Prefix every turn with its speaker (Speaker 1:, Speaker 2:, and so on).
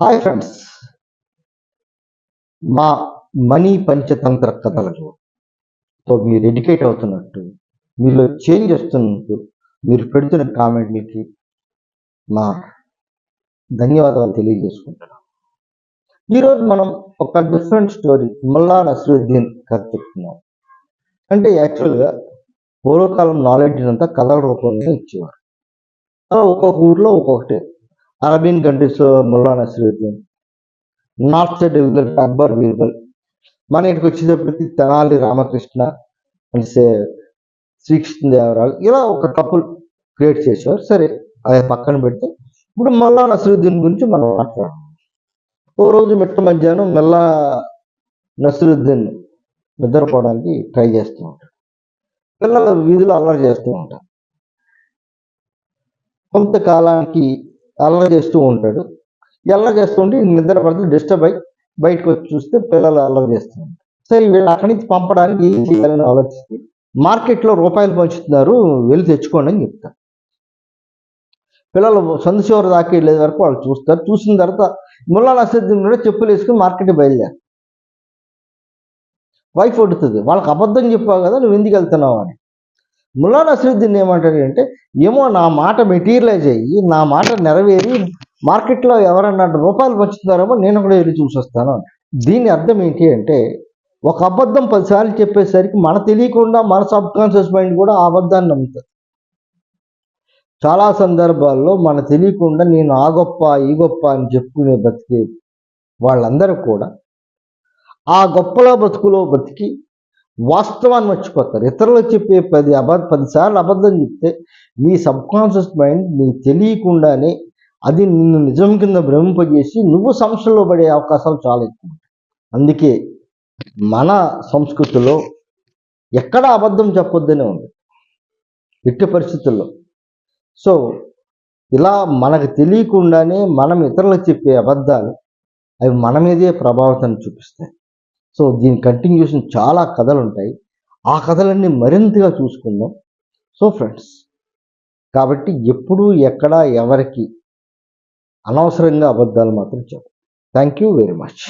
Speaker 1: Hi friends మా మనీ పంచతంత్ర కథలతో తో మీరు ఎడ్యుకేట్ అవుతున్నట్టు మీలో చేంజ్ వస్తున్నట్టు మీరు పెడుతున్న కామెంట్లకి మా ధన్యవాదాలు తెలియజేసుకుంటున్నాం. ఈరోజు మనం ఒక డిఫరెంట్ స్టోరీ ముల్లా నసరుద్దీన్ కథ చెప్తున్నాం. అంటే యాక్చువల్గా పూర్వకాలం నాలెడ్జ్ అంతా కథల రూపంలో ఇచ్చేవారు. అలా ఒక్కొక్క ఊర్లో ఒక్కొక్కటి అరబియన్ కంట్రీస్లో Mulla Nasruddin north side Akbar Birbal మన ఇంటికి వచ్చేటప్పటికి తెనాలి రామకృష్ణ అండ్ శ్రీకృష్ణదేవరాయలు ఇలా ఒక కపుల్ క్రియేట్ చేసేవారు సరే అది పక్కన పెడితే ఇప్పుడు మల్లా నసరుద్దీన్ గురించి మనం మాట్లాడాం ఓ రోజు మిట్ట మధ్యాహ్నం మల్లా నసరుద్దీన్ నిద్రపోవడానికి ట్రై చేస్తూ ఉంటాడు. పిల్లల వీధిలో అల్లరి చేస్తూ ఉంటారు కొంతకాలానికి అల్లరి చేస్తూ ఉంటాడు. అల్లరి చేస్తుంటే నిద్ర పడితే డిస్టర్బ్ అయ్యి బయటకు వచ్చి చూస్తే పిల్లలు అల్లరి చేస్తూ ఉంటారు. సరే వీళ్ళు అక్కడి నుంచి పంపడానికి ఏం చేయాలని ఆలోచిస్తే మార్కెట్లో రూపాయలు పంచుతున్నారు వెళ్ళి తెచ్చుకోండి అని చెప్తారు. పిల్లలు సందు చివరి దాకా వెళ్ళే వరకు వాళ్ళు చూస్తారు. చూసిన తర్వాత ముల్లా నసరుద్దీన్ కూడా చెప్పులు వేసుకుని మార్కెట్ బయలుదేరు వైఫ్ వడుతుంది వాళ్ళకి అబద్ధం చెప్పావు కదా నువ్వు ఎందుకు వెళ్తున్నావు అని. ముల్లా నసరుద్దీన్ ఏమంటాడు అంటే ఏమో నా మాట మెటీరియలైజ్ అయ్యి నా మాట నెరవేరి మార్కెట్లో ఎవరన్నా రూపాయలు పంచుతున్నారేమో నేను కూడా వెళ్ళి చూసొస్తాను దీని అర్థం ఏంటి అంటే ఒక అబద్ధం పదిసార్లు చెప్పేసరికి మన తెలియకుండా మన సబ్ కాన్షియస్ మైండ్ కూడా ఆ అబద్ధాన్ని నమ్ముతుంది. చాలా సందర్భాల్లో మన తెలియకుండా నేను ఆ గొప్ప ఈ గొప్ప అని చెప్పుకునే బతికే వాళ్ళందరూ కూడా ఆ గొప్పలో బతుకులో బతికి వాస్తవాన్ని మర్చిపోతారు. ఇతరులు చెప్పే పది అబద్ధ పదిసార్లు అబద్ధం చెప్తే నీ సబ్ కాన్షియస్ మైండ్ నీకు తెలియకుండానే అది నిన్ను నిజం కింద భ్రమింపజేసి నువ్వు సమస్యల్లో పడే అవకాశాలు చాలా ఎక్కువ అందుకే మన సంస్కృతిలో ఎక్కడ అబద్ధం చెప్పొద్దనే ఉంది ఎట్టి పరిస్థితుల్లో. సో ఇలా మనకు తెలియకుండానే మనం ఇతరులకు చెప్పే అబద్ధాలు అవి మన మీదే ప్రభావితాన్ని చూపిస్తాయి. సో దీని కంటిన్యూషన్ చాలా కథలు ఉంటాయి ఆ కథలన్నీ మరింతగా చూసుకుందాం. సో ఫ్రెండ్స్ కాబట్టి ఎప్పుడు ఎక్కడ ఎవరికి అనవసరంగా అబద్ధాలు మాత్రం చెప్పు. Thank you very much